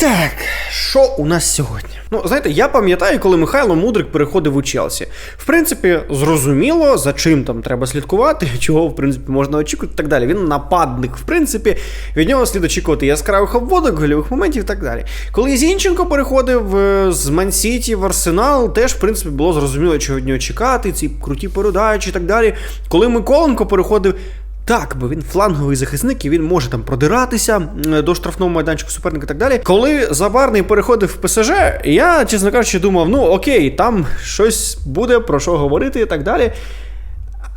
Так, що у нас сьогодні? Ну, знаєте, я пам'ятаю, коли Михайло Мудрик переходив у Челсі. В принципі, зрозуміло, за чим там треба слідкувати, чого, в принципі, можна очікувати і так далі. Він нападник, в принципі, від нього слід очікувати яскравих обводок, гольових моментів і так далі. Коли Зінченко переходив е, з Мансіті в Арсенал, теж, в принципі, було зрозуміло, чого від нього чекати, ці круті передачі і так далі. Коли Миколенко переходив. Так, бо він фланговий захисник і він може там продиратися до штрафного майданчику суперника і так далі. Коли Забарний переходив в ПСЖ, я, чесно кажучи, думав, ну окей, там щось буде про що говорити і так далі.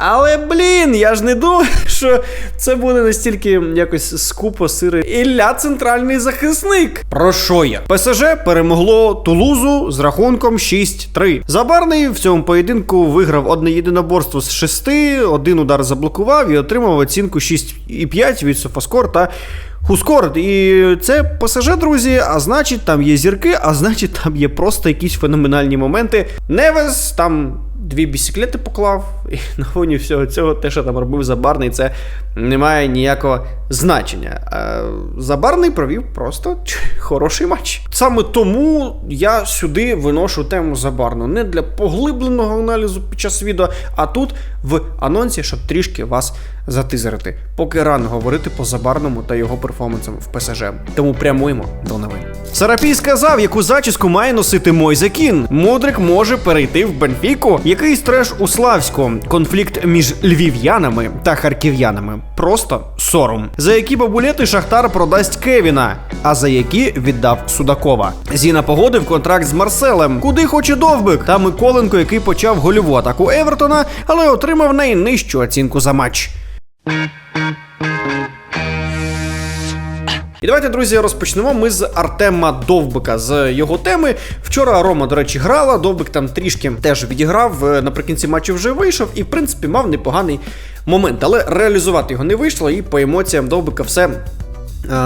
Але блін, я ж не думав, що це буде настільки якось скупо сире. Ілля центральний захисник. Про що я? ПСЖ перемогло Тулузу з рахунком 6-3. Забарний в цьому поєдинку виграв одне єдиноборство з шести, один удар заблокував і отримав оцінку 6,5 від Софаскор та Хускорд. І це ПСЖ, друзі, а значить, там є зірки, а значить, там є просто якісь феноменальні моменти. Невес там дві бісіклети поклав, і на фоні всього цього, те, що там робив Забарний, це не має ніякого значення. А Забарний провів просто хороший матч. Саме тому я сюди виношу тему Забарну. Не для поглибленого аналізу під час відео, а тут в анонсі, щоб трішки вас затизерити. Поки рано говорити по Забарному та його перформансам в ПСЖ. Тому прямуємо до новин. Сарапій сказав, яку зачіску має носити Мойзе Кін. Мудрик може перейти в Бенфіку. Який треш у Славську. Конфлікт між львів'янами та харків'янами. Просто сором. За які бабулети Шахтар продасть Кевіна, а за які віддав Судакова. Зіна погодив контракт з Марселем. Куди хоче довбик? Та Миколенко, який почав гольову атаку Евертона, але отримав найнижчу оцінку за матч. І давайте, друзі, розпочнемо ми з Артема Довбика, з його теми. Вчора Рома, до речі, грала. Довбик там трішки теж відіграв. е, Наприкінці матчу вже вийшов і, в принципі, мав непоганий момент. Але реалізувати його не вийшло, і по емоціям Довбика все.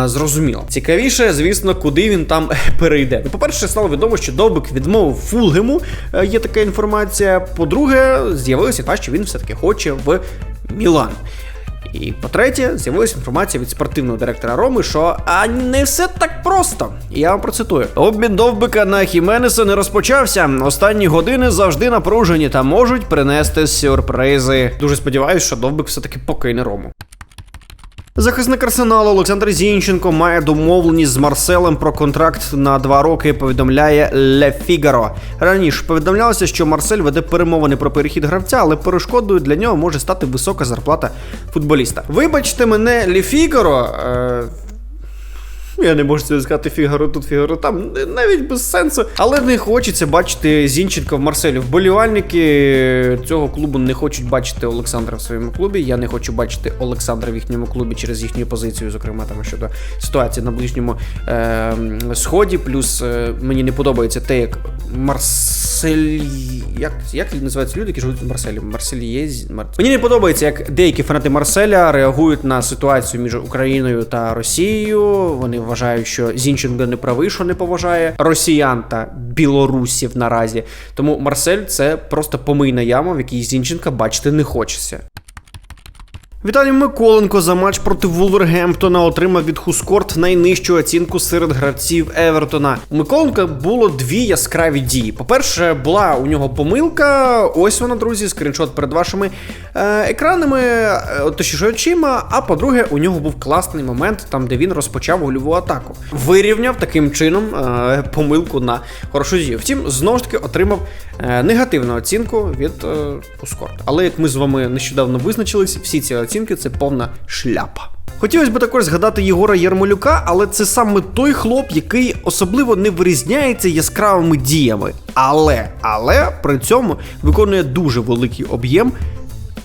е, Зрозуміло. Цікавіше, звісно, куди він там перейде. Ну, по-перше, стало відомо, що Довбик відмовив Фулгему. е, Є така інформація. По-друге, з'явилося що він все-таки хоче в Мілан. І по-третє, з'явилася інформація від спортивного директора Роми, що а не все так просто. Я вам процитую: обмін довбика на Хіменеса не розпочався. Останні години завжди напружені та можуть принести сюрпризи. Дуже сподіваюся, що довбик все-таки покине Рому. Захисник арсеналу Олександр Зінченко має домовленість з Марселем про контракт на два роки. Повідомляє Ле Фігаро. Раніше повідомлялося, що Марсель веде перемовини про перехід гравця, але перешкодою для нього може стати висока зарплата футболіста. Вибачте мене, Ле Фігаро. Е... Я не можу це сказати Фігаро тут, Фігаро там, навіть без сенсу. Але не хочеться бачити Зінченка в Марселі. Вболівальники цього клубу не хочуть бачити Олександра в своєму клубі. Я не хочу бачити Олександра в їхньому клубі через їхню позицію, зокрема там щодо ситуації на ближньому е- сході. Плюс е- мені не подобається те, як Марсель. Як, як називаються люди, які живуть в Марселі? Марсельєз. Мар... Мені не подобається, як деякі фанати Марселя реагують на ситуацію між Україною та Росією. Вони вважають, що Зінченко не правий, що не поважає росіян та білорусів наразі. Тому Марсель це просто помийна яма, в якій Зінченка бачити не хочеться. Віталій Миколенко за матч проти Вулвергемптона отримав від Хускорт найнижчу оцінку серед гравців Евертона. У Миколенка було дві яскраві дії. По-перше, була у нього помилка. Ось вона, друзі, скріншот перед вашими е, екранами, е, точніше очима. А по-друге, у нього був класний момент, там де він розпочав гольову атаку. Вирівняв таким чином е, помилку на хорошу дію. Втім, знову ж таки отримав негативну оцінку від Хускорт. Але як ми з вами нещодавно визначились, всі ці оцінки це повна шляпа. Хотілося б також згадати Єгора Ярмолюка, але це саме той хлоп, який особливо не вирізняється яскравими діями. Але, але при цьому виконує дуже великий об'єм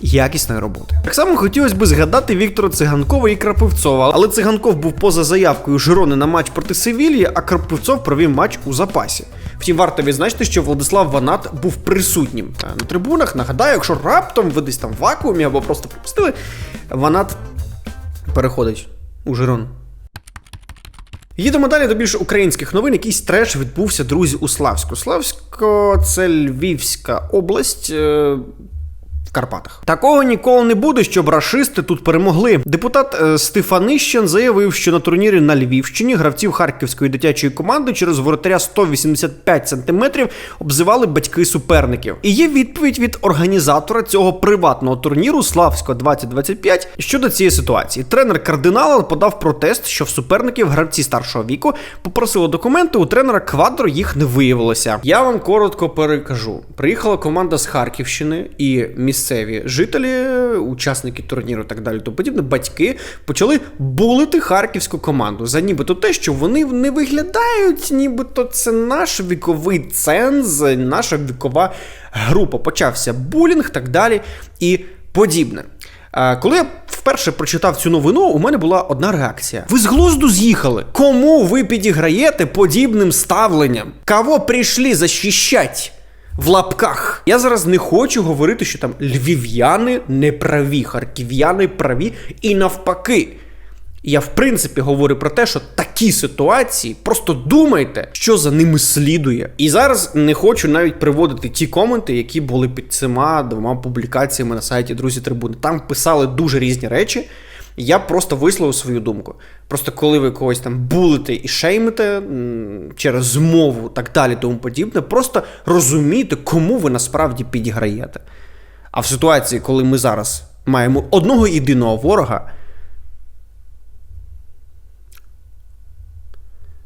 якісної роботи. Так само хотілося б згадати Віктора Циганкова і Крапивцова, але Циганков був поза заявкою Жирони на матч проти Севілії, а Крапивцов провів матч у запасі. Втім, варто відзначити, що Владислав Ванат був присутнім е, на трибунах. Нагадаю, якщо раптом ви десь там в вакуумі або просто пропустили, Ванат переходить у Жирон. Їдемо далі до більш українських новин. Якийсь треш відбувся, друзі, у Славську. Славсько це Львівська область. В Карпатах. Такого ніколи не буде, щоб рашисти тут перемогли. Депутат е, Стефанищен заявив, що на турнірі на Львівщині гравців харківської дитячої команди через воротаря 185 сантиметрів обзивали батьки суперників. І є відповідь від організатора цього приватного турніру Славсько 2025 щодо цієї ситуації. Тренер кардинала подав протест, що в суперників гравці старшого віку попросили документи. У тренера Квадро їх не виявилося. Я вам коротко перекажу. Приїхала команда з Харківщини і місцеві жителі, учасники турніру, так далі, то подібне, батьки почали булити харківську команду за нібито те, що вони не виглядають, нібито це наш віковий ценз, наша вікова група. Почався булінг, так далі і подібне. Коли я вперше прочитав цю новину, у мене була одна реакція: ви з глузду з'їхали. Кому ви підіграєте подібним ставленням? Кого прийшли захищать? В лапках. Я зараз не хочу говорити, що там львів'яни не праві, харків'яни праві і навпаки. Я в принципі говорю про те, що такі ситуації просто думайте, що за ними слідує. І зараз не хочу навіть приводити ті коменти, які були під цими двома публікаціями на сайті Друзі Трибуни. Там писали дуже різні речі. Я просто висловив свою думку. Просто коли ви когось там булите і шеймите через змову, так далі, тому подібне, просто розумійте, кому ви насправді підіграєте. А в ситуації, коли ми зараз маємо одного єдиного ворога.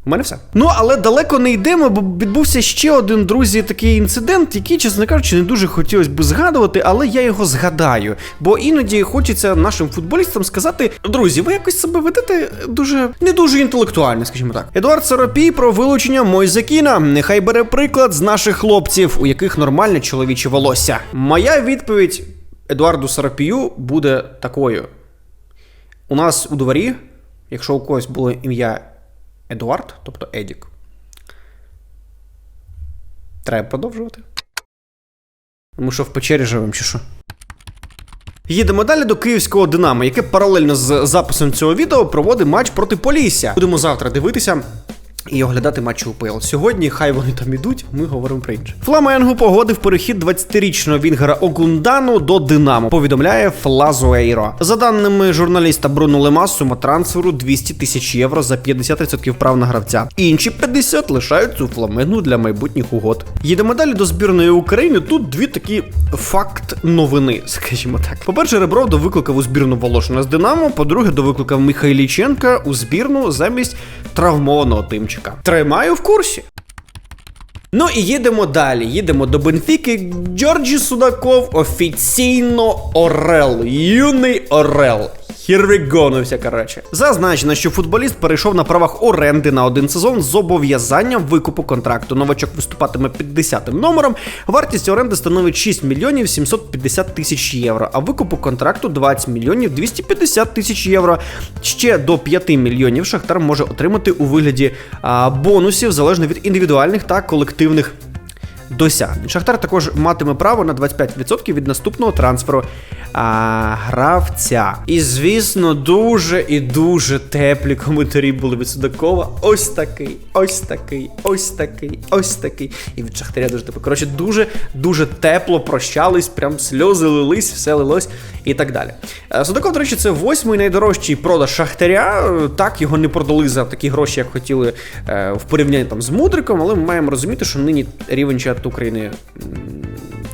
У мене все. Ну, але далеко не йдемо, бо відбувся ще один, друзі, такий інцидент, який, чесно кажучи, не дуже хотілося б згадувати, але я його згадаю. Бо іноді хочеться нашим футболістам сказати: друзі, ви якось себе ведете дуже не дуже інтелектуально, скажімо так. Едуард Саропій про вилучення Мойзекіна. Нехай бере приклад з наших хлопців, у яких нормальне чоловіче волосся. Моя відповідь Едуарду Сарапію буде такою: у нас у дворі, якщо у когось було ім'я. Едуард, тобто Едік. Треба продовжувати. Тому що в печері живемо, чи що? Їдемо далі до київського Динамо, яке паралельно з записом цього відео проводить матч проти Полісся. Будемо завтра дивитися. І оглядати матчі УПЛ. Сьогодні, хай вони там ідуть, ми говоримо про інше. Фламенго погодив перехід 20-річного Вінгера Огундану до Динамо. Повідомляє Флазуейро. За даними журналіста Бруно Лема, сума трансферу 200 тисяч євро за 50% прав на гравця. Інші 50 лишаються у Фламенгу для майбутніх угод. Їдемо далі до збірної України. Тут дві такі факт новини, скажімо так. По-перше, Ребров викликав у збірну Волошина з Динамо. По-друге, довикликав Михайліченка у збірну замість травмованого тимчика. Тримаю в курсі. Ну і їдемо далі. Їдемо до Бенфіки. Джорджі Судаков офіційно Орел. Юний Орел. Все коротше. Зазначено, що футболіст перейшов на правах оренди на один сезон з зобов'язанням викупу контракту. Новачок виступатиме 50-м номером. Вартість оренди становить 6 мільйонів 750 тисяч євро, а викупу контракту 20 мільйонів 250 тисяч євро. Ще до 5 мільйонів Шахтар може отримати у вигляді а, бонусів залежно від індивідуальних та колективних досягнень. Шахтар також матиме право на 25% від наступного трансферу а, гравця. І звісно, дуже і дуже теплі коментарі були від Судакова. Ось такий, ось такий, ось такий, ось такий. І від Шахтаря дуже тепло. Коротше, дуже дуже тепло прощались, прям сльози лились, все лилось і так далі. Е, Судаков, до речі, це восьмий найдорожчий продаж Шахтаря. Е, Так, його не продали за такі гроші, як хотіли е, в порівнянні там з Мудриком, але ми маємо розуміти, що нині рівень чат України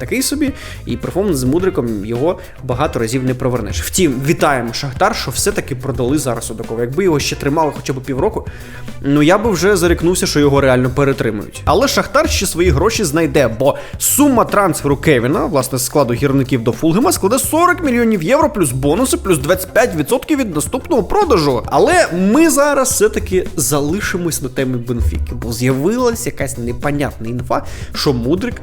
такий собі, і перформанс з Мудриком його багато разів не провернеш. Втім, вітаємо Шахтар, що все-таки продали зараз Судакова. Якби його ще тримали хоча б півроку, ну я би вже зарікнувся, що його реально перетримують. Але Шахтар ще свої гроші знайде, бо сума трансферу Кевіна, власне, з складу гірників до Фулгема, складе 40 мільйонів євро, плюс бонуси, плюс 25% від наступного продажу. Але ми зараз все-таки залишимось на темі Бенфіки, бо з'явилася якась непонятна інфа, що Мудрик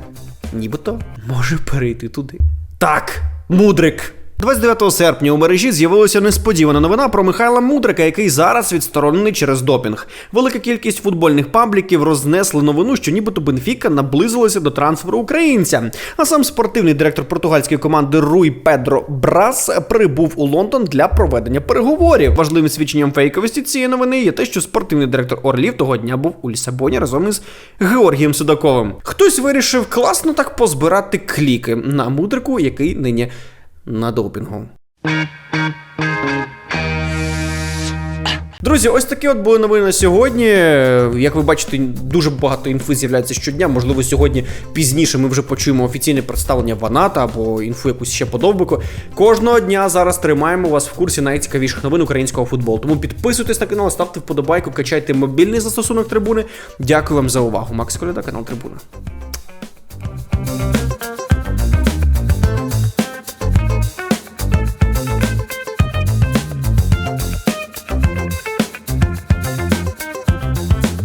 нібито може перейти туди. Так, Мудрик 29 серпня у мережі з'явилася несподівана новина про Михайла Мудрика, який зараз відсторонений через допінг. Велика кількість футбольних пабліків рознесли новину, що нібито Бенфіка наблизилася до трансферу українця. А сам спортивний директор португальської команди Руй Педро Брас прибув у Лондон для проведення переговорів. Важливим свідченням фейковості цієї новини є те, що спортивний директор Орлів того дня був у Лісабоні разом із Георгієм Судаковим. Хтось вирішив класно так позбирати кліки на мудрику, який нині на допінгу. Друзі, ось такі от були новини на сьогодні. Як ви бачите, дуже багато інфи з'являється щодня. Можливо, сьогодні пізніше ми вже почуємо офіційне представлення Ваната або інфу якусь ще подовбику. Кожного дня зараз тримаємо вас в курсі найцікавіших новин українського футболу. Тому підписуйтесь на канал, ставте вподобайку, качайте мобільний застосунок трибуни. Дякую вам за увагу. Макс Коляда, канал Трибуна.